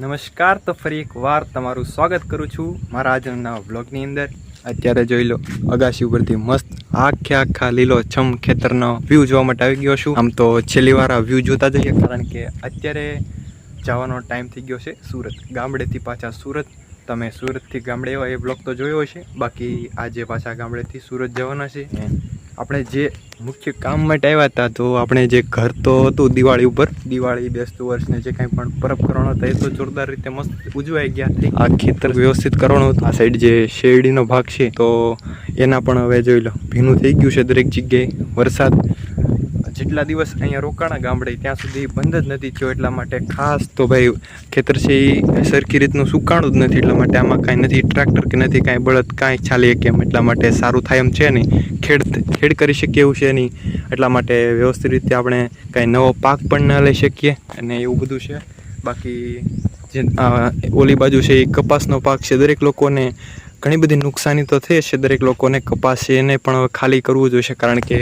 નમસ્કાર, તો ફરી એકવાર તમારું સ્વાગત કરું છું મારા આજના નવા બ્લોગની અંદર. અત્યારે જોઈ લો, અગાશી ઉપરથી મસ્ત આખે આખા લીલો છમ ખેતરનો વ્યૂ જોવા માટે આવી ગયો છું. આમ તો છેલ્લી વાર આ વ્યૂ જોતા જઈએ, કારણ કે અત્યારે જવાનો ટાઈમ થઈ ગયો છે સુરત. ગામડેથી પાછા સુરત. તમે સુરતથી ગામડે એવા એ બ્લોગ તો જોયો હશે. બાકી આજે પાછા ગામડેથી સુરત જવાના છે. આપણે જે મુખ્ય કામ માટે આવ્યા હતા, તો આપણે જે ઘર તો હતું દિવાળી ઉપર, દિવાળી, બેસતું વર્ષને જે કાંઈ પણ પરબ કરવાનો હતો, એ તો જોરદાર રીતે મસ્ત ઉજવાઈ ગયા. થઈ આ ખેતર વ્યવસ્થિત કરવાનું હતું. આ સાઈડ જે શેરડીનો ભાગ છે, તો એના પણ હવે જોઈ લો, ભીનું થઈ ગયું છે દરેક જગ્યાએ વરસાદ. જેટલા દિવસ અહીંયા રોકાણા ગામડે ત્યાં સુધી બંધ જ નથી થયો એટલા માટે ખાસ તો ભાઈ ખેતર છે એ સરખી રીતનું સુકાણું જ નથી એટલા માટે આમાં કાંઈ નથી, ટ્રેક્ટર કે નથી કાંઈ, બળદ કાંઈ ચાલી શકે એમ એટલા માટે સારું થાય એમ છે નહીં ખેડ ખેડ કરી શકીએ એવું છે નહીં. એટલા માટે વ્યવસ્થિત રીતે આપણે કાંઈ નવો પાક પણ ન લઈ શકીએ અને એવું બધું છે. બાકી જે ઓલી બાજુ છે એ કપાસનો પાક છે દરેક લોકોને ઘણી બધી નુકસાની તો થઈ છે દરેક લોકોને, કપાસ એને પણ ખાલી કરવું જોઈશે કારણ કે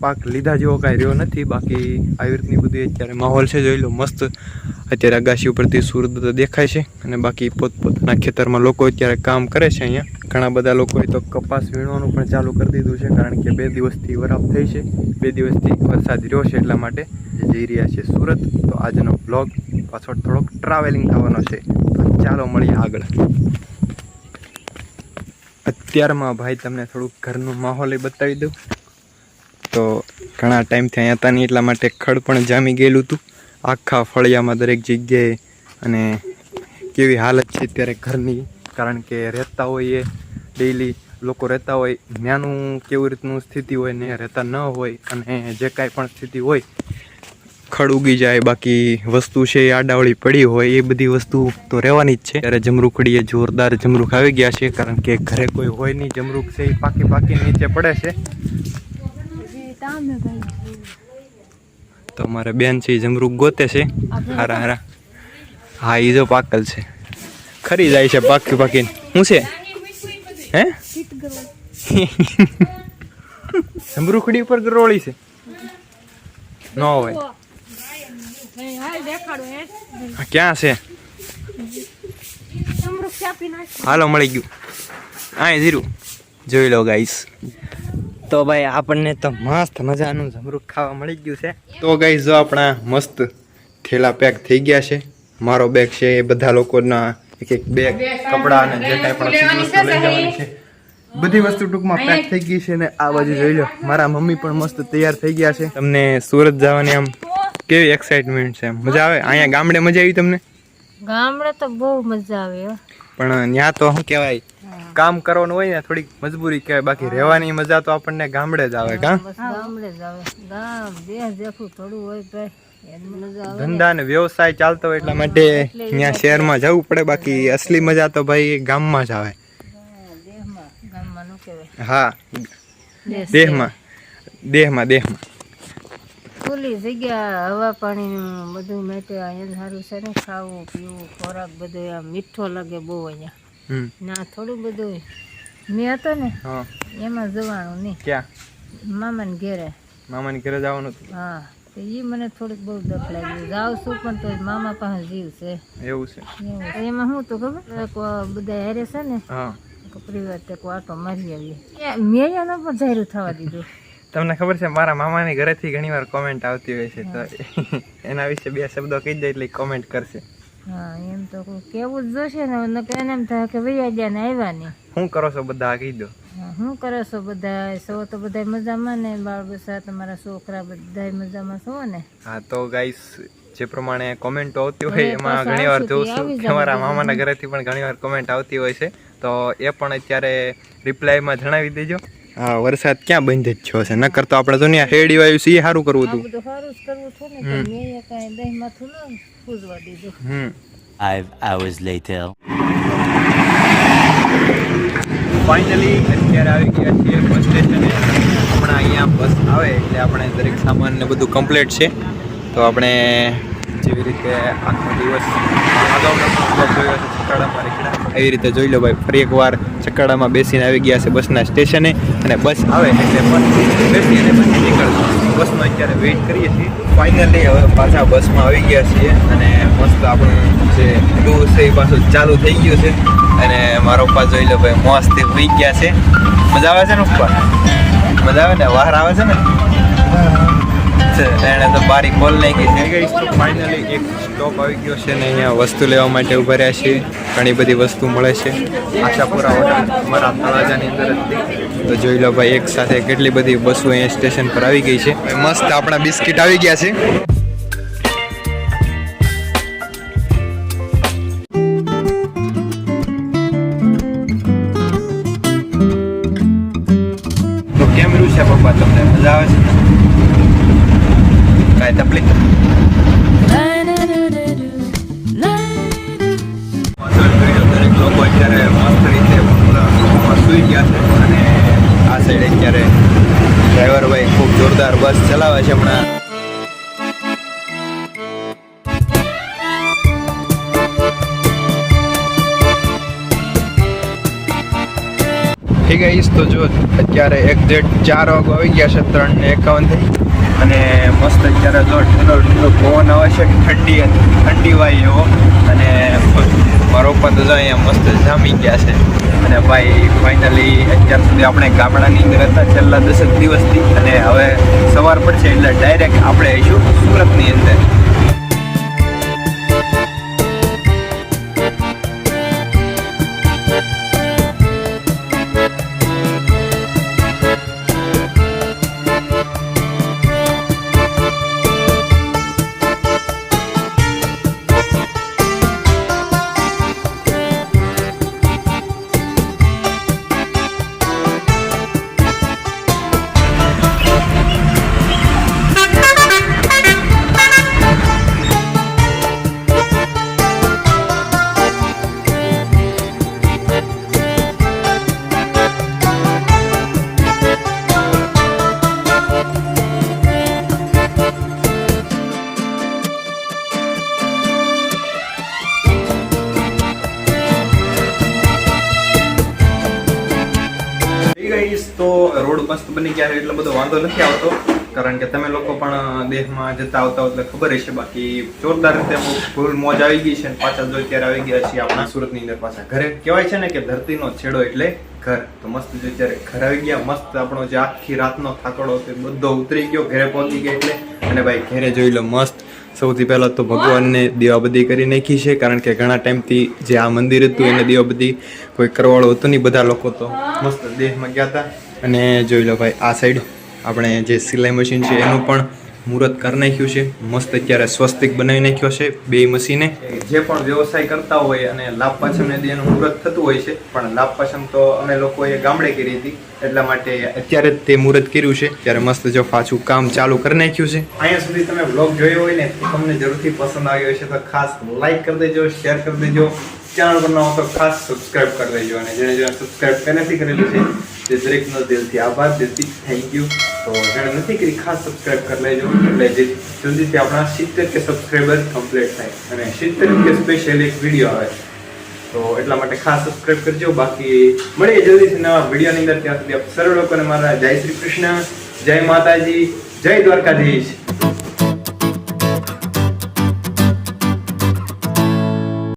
પાક લીધા જેવો કાંઈ રહ્યો નથી. બાકી આવી રીતની બધી અત્યારે માહોલ છે, જોઈ લો, મસ્ત. અત્યારે અગાશી ઉપરથી સૂર્ય દેખાય છે, અને બાકી પોતપોતાના ખેતરમાં લોકો અત્યારે કામ કરે છે અહીંયા. ઘણા બધા લોકોએ તો કપાસ વીણવાનું પણ ચાલુ કરી દીધું છે, કારણ કે બે દિવસથી વરાપ થઈ છે. બે દિવસથી વરસાદ રહ્યો છે, એટલા માટે જઈ રહ્યા છે સુરત. તો આજનો બ્લોગ પાછળ થોડોક ટ્રાવેલિંગ થવાનો છે. ચાલો મળીએ આગળ. અત્યારમાં ભાઈ તમને થોડુંક ઘરનું માહોલ બતાવી દઉં. તો ઘણા ટાઈમથી અહીંયા હતા નહીં એટલા માટે ખડ પણ જામી ગયેલું હતું. આખા ફળિયામાં દરેક જગ્યાએ અને કેવી હાલત છે અત્યારે ઘરની, કારણ કે રહેતા હોઈએ ડેઈલી લોકો રહેતા હોય ત્યાંનું કેવી રીતનું સ્થિતિ હોય ને રહેતા ન હોય અને જે કાંઈ પણ સ્થિતિ હોય ખડ ઉગી જાય, બાકી વસ્તુ છે, એ આડાવળી પડી હોય, એ બધી વસ્તુ તો રહેવાની જ છે. ત્યારે જમરૂખડીએ જોરદાર જમરૂખ આવી ગયા છે, કારણ કે ઘરે કોઈ હોય નહીં, જમરૂખ છે, એ પાકી પાકી નીચે પડે છે. તો અમારે બેન છે, એ જમરૂખ ગોતે છે. હારા હારા. હા એ જો પાકલ છે. ખરી જાય છે પાકી પાકીને. શું છે? હે? જમરૂખડી ઉપર ગરોળી છે. ન હોય. ક્યાં છે? હાલો મળી ગયું. હા જીરું જોઈ લો ગાઈસ તો ભાઈ આપણને તો મસ્ત મજાનું જમરૂખ ખાવા મળી ગયું છે. તો ગાઈસ જો આપણા મસ્ત થેલા પેક થઈ ગયા છે. મારો બેગ છે એ બધા લોકોના એક એક બેગ કપડા અને જે કાંઈ પણ વસ્તુ લઈ જવાની છે. બધી વસ્તુ ટૂંકમાં પેક થઈ ગઈ છે ને આ બાજુ જોઈ લો. મારા મમ્મી પણ મસ્ત તૈયાર થઈ ગયા છે. તમને સુરત જવાની આમ કેવી એક્સાઇટમેન્ટ છે? મજા આવે? અહીંયા ગામડે મજા આવી તમને? ગામડે તો બહુ મજા આવે પણ ત્યાં તો શું કહેવાય? કામ કરવાનું હોય ને થોડીક મજબૂરી કહેવાય. બાકી રહેવાની મજા તો આપણને ગામડે જ આવે કા? ગામડે જ આવે. ગામ દેહ જેખું થોડું હોય આવે. ધંધા ને વ્યવસાય ચાલતો હોય એટલા માટે ત્યાં શહેરમાં જવું પડે. બાકી અસલી મજા તો ભાઈ ગામમાં જ આવે. હા, દેહમાં. દેહમાં દેહમાં. ખુલ્લી જગ્યા હવા પાણીનું બધું મેટે અહીંયા સારું છે ને ખાવું પીવું ખોરાક બધું આમ મીઠો લાગે બહુ અહીંયા. ના થોડું બધું મેં હતો ને એમાં જવાનું નહીં. ક્યાં? મામાને ઘેરે. મામાને ઘરે જવાનું હતું? હા તો એ મને થોડીક બહુ દખ લાગ્યું જાઉં છું પણ તો મામા પાસે જીવ છે. એવું છે. એમાં શું તો ખબર? બધા હેરે છે ને હા. પરિવાર તે આટો મારી આવીએ મેં એનો પણ જાહેરું થવા દીધું. તમને ખબર છે મારા મામાની ઘરેથી ઘણીવાર કોમેન્ટ આવતી હોય છે તો એના વિશે બે શબ્દો કહી દે એટલે કોમેન્ટ કરશે. હા એમ તો કેવું જ જોશે ને નકર એને એમ થાય કે વૈયા ગયા ને આવ્યા નહીં. શું કરો છો બધા કહી દો. હું શું કરો છો બધા? સૌ તો બધા મજામાં ને બાળ બસા તમારા છોકરા બધા મજામાં છો ને? હા તો ગાઈસ જે પ્રમાણે કોમેન્ટો આવતી હોય એમાં ઘણીવાર જોઉં છું કે મારા મામાના ઘરેથી પણ ઘણીવાર કોમેન્ટ આવતી હોય છે. તો એ પણ અત્યારે રિપ્લાયમાં જણાવી દેજો. હા વરસાદ ક્યાં બંધ જ થયો છે? નકર તો આપણે તો ત્યાં શેરડી વાયુ છે એ સારું કરવું હતું. બધું સારું જ કરવું હતું ને મેં એ દહીં માથું ન પૂજવા દીધું. Hmm. Five hours later. Finally અત્યારે આવી ગયા છીએ બસ સ્ટેશને હમણાં અહીંયા બસ આવે એટલે આપણે દરેક સામાન ને બધું કમ્પ્લીટ છે. તો આપણે જેવી રીતે આખો દિવસ ચકાડામાં નીકળ્યા. એવી રીતે જોઈ લો ભાઈ, ફરી એકવાર ચકાડામાં બેસીને આવી ગયા છે બસના સ્ટેશને અને બસ આવે એટલે બેસી અને પછી નીકળશું બસનો અત્યારે વેઇટ કરીએ છીએ. ફાઇનલી હવે પાછા બસમાં આવી ગયા છીએ અને મસ્ત આપણું જે ટૂર છે એ પાછું ચાલુ થઈ ગયું છે. અને મારો પપ્પા જોઈ લો ભાઈ, મસ્ત હોઈ ગયા છે. મજા આવે છે ને પપ્પા? મજા આવે ને? વાહર આવે છે ને? એણે તો બારી ખોલ નાખી છે. ફાઇનલી એક સ્ટોપ આવી ગયો છે ને અહીંયા વસ્તુ લેવા માટે ઊભા રહ્યા છે ઘણી બધી વસ્તુ મળે છે. આશાપુરા હોટલ, અમારા તળાજાની અંદર તો જોઈ લો ભાઈ, એક સાથે કેટલી બધી બસો અહીંયા સ્ટેશન પર આવી ગઈ છે. મસ્ત આપણા બિસ્કિટ આવી ગયા છે. છે દરેક લોકો અત્યારે મસ્ત રીતે સુઈ ગયા છે અને આ અત્યારે ડ્રાઈવર ભાઈ ખૂબ જોરદાર બસ ચલાવે છે હમણાં ઠીક ગાઈસ તો જો અત્યારે એક્ઝેક્ટ ચાર વાગો આવી ગયા છે, ત્રણ ને એકાવન થઈ. અને મસ્ત અત્યારે જો ઠંડો ઠંડો પવન આવે છે, ઠંડી ઠંડી વાય એવો. અને મારો પણ જો અહીંયા મસ્ત જામી ગયા છે. અને ભાઈ ફાઇનલી અત્યાર સુધી આપણે ગામડાની અંદર હતા છેલ્લા દસેક દિવસથી. અને હવે સવાર પડશે એટલે ડાયરેક્ટ આપણે આવીશું સુરતની અંદર. છે એટલો બધો વાંધો નથી આવતો, કારણ કે તમે લોકો પણ દેશમાં જતા આવતા એટલે ખબર હશે. બાકી જોરદાર રીતે ફૂલ મોજ આવી ગઈ છે પાછા જો અત્યારે આવી ગયા છીએ આપણા સુરતની અંદર પાછા ઘરે. કહેવાય છે ને કે ધરતીનો છેડો એટલે ઘર. તો મસ્ત જો અત્યારે ઘર આવી ગયા, મસ્ત આપણો જે આખી રાતનો થાકડો તે બધો ઉતરી ગયો, ઘરે પહોંચી ગયા એટલે. અને ભાઈ, ઘરે જોઈ લો મસ્ત. સૌથી પહેલા તો ભગવાનને દીવાબત્તી કરી નાખી છે, કારણ કે ઘણા ટાઈમથી જે આ મંદિર હતું એને દીવાબત્તી કોઈ કરવાળો હતો નહીં બધા લોકો તો. મસ્ત દેહમાં ગયા હતા. અને જોઈ લો ભાઈ, આ સાઈડ આપણે જે સિલાઈ મશીન છે, એનું પણ મુહૂર્ત કરી નાખ્યું છે. મસ્ત અત્યારે સ્વસ્તિક બનાવી નાખ્યો છે બે મશીને જે પણ વ્યવસાય કરતા હોય અને લાભ પાછળ એનું મુહૂર્ત થતું હોય છે, પણ લાભ પાછળ તો અમે લોકોએ ગામડે કરી હતી, એટલા માટે અત્યારે તે મુહૂર્ત કર્યું છે. ત્યારે મસ્ત જો પાછું કામ ચાલુ કરી નાખ્યું છે. અહીંયા સુધી તમે બ્લોગ જોયો હોય ને તમને જરૂરથી પસંદ આવ્યો હશે, તો ખાસ લાઈક કરી દેજો શેર કરી દેજો. ચેનલ પર ના હો તો ખાસ સબસ્ક્રાઇબ કરી દેજો અને જેને જેને સબસ્ક્રાઇબ પહેલેથી કરેલું છે તે દરેકનો દિલથી આભાર. દિલથી થેન્ક યુ તો જાણે નથી કરી ખાસ સબસ્ક્રાઇબ કરી લેજો. એટલે જે જલ્દીથી આપણા સિત્તેર કે સબસ્ક્રાઇબર કમ્પ્લીટ થાય. અને સિત્તેર કે સ્પેશિયલ એક વીડિયો આવે. તો એટલા માટે ખાસ સબસ્ક્રાઇબ કરજો. બાકી મળીએ જલ્દીથી નવા વિડીયોની અંદર. ત્યાં સુધી આપ લોકોને મારા જય શ્રી કૃષ્ણ, જય માતાજી, જય દ્વારકાધીશ.